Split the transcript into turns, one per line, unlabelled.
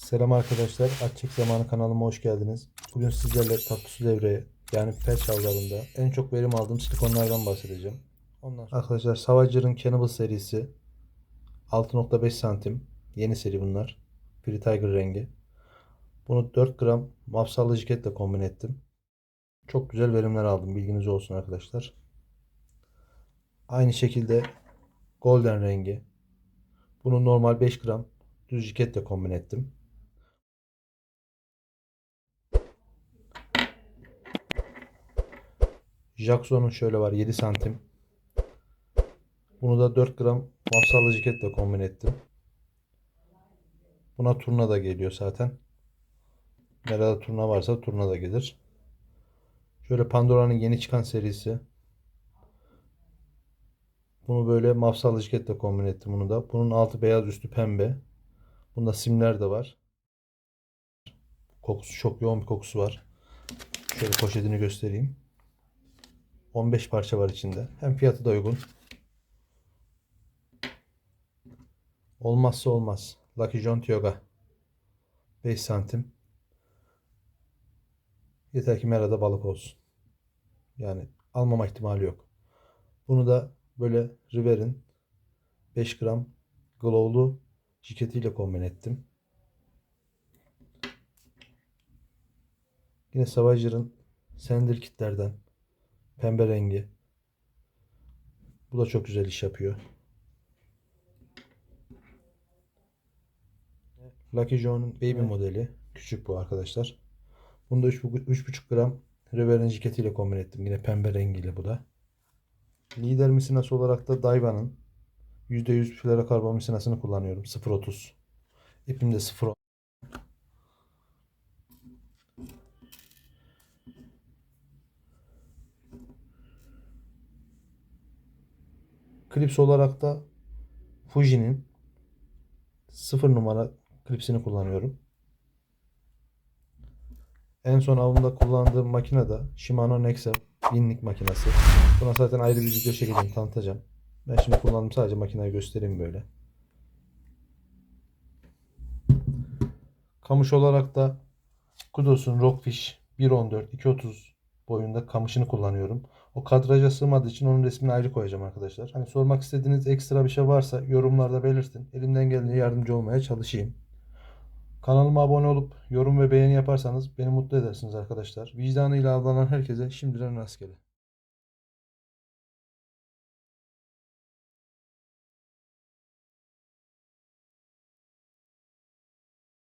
Selam arkadaşlar. Açık Zamanı kanalıma hoş geldiniz. Bugün sizlerle tatlı su devreye yani pet şavlarında en çok verim aldığım silikonlardan bahsedeceğim. Ondan sonra arkadaşlar Savager'ın Cannibal serisi 6.5 santim yeni seri bunlar. Free Tiger rengi. Bunu 4 gram mafsallı jiketle kombin ettim. Çok güzel verimler aldım. Bilginiz olsun arkadaşlar. Aynı şekilde Golden rengi. Bunu normal 5 gram düz jiketle kombin ettim. Jackson'un şöyle var 7 santim. Bunu da 4 gram mafsallı jiketle kombin ettim. Buna turna da geliyor zaten. Nerede turna varsa turna da gelir. Şöyle Pandora'nın yeni çıkan serisi. Bunu böyle mafsallı jiketle kombin ettim bunu da. Bunun altı beyaz üstü pembe. Bunda simler de var. Kokusu çok yoğun bir kokusu var. Şöyle poşetini göstereyim. 15 parça var içinde. Hem fiyatı da uygun. Olmazsa olmaz. Lucky John Yoga. 5 santim. Yeter ki merada balık olsun. Yani almama ihtimali yok. Bunu da böyle River'in 5 gram glow'lu jiketiyle kombin ettim. Yine Savager'ın Sender kitlerden pembe rengi. Bu da çok güzel iş yapıyor. Lucky John'un Baby modeli. Küçük bu arkadaşlar. Bunu da 3,5 gram River'in jiketiyle kombin ettim. Yine pembe rengiyle bu da. Lider misinası olarak da Daiwa'nın %100 fluorokarbon misinasını kullanıyorum. 0.30. İpim de 0.10. Klips olarak da Fuji'nin 0 numara klipsini kullanıyorum. En son avımda kullandığım makine de Shimano Nexa binlik makinesi. Buna zaten ayrı bir video çekeceğim, tanıtacağım. Ben şimdi kullandım sadece makineyi göstereyim böyle. Kamış olarak da Kudos'un Rockfish 1.14 2.30 boyunda kamışını kullanıyorum. O kadraja sığmadığı için onun resmini ayrı koyacağım arkadaşlar. Hani sormak istediğiniz ekstra bir şey varsa yorumlarda belirtin. Elimden geldiğince yardımcı olmaya çalışayım. Kanalıma abone olup yorum ve beğeni yaparsanız beni mutlu edersiniz arkadaşlar. Vicdanıyla avlanan herkese şimdiden rastgele.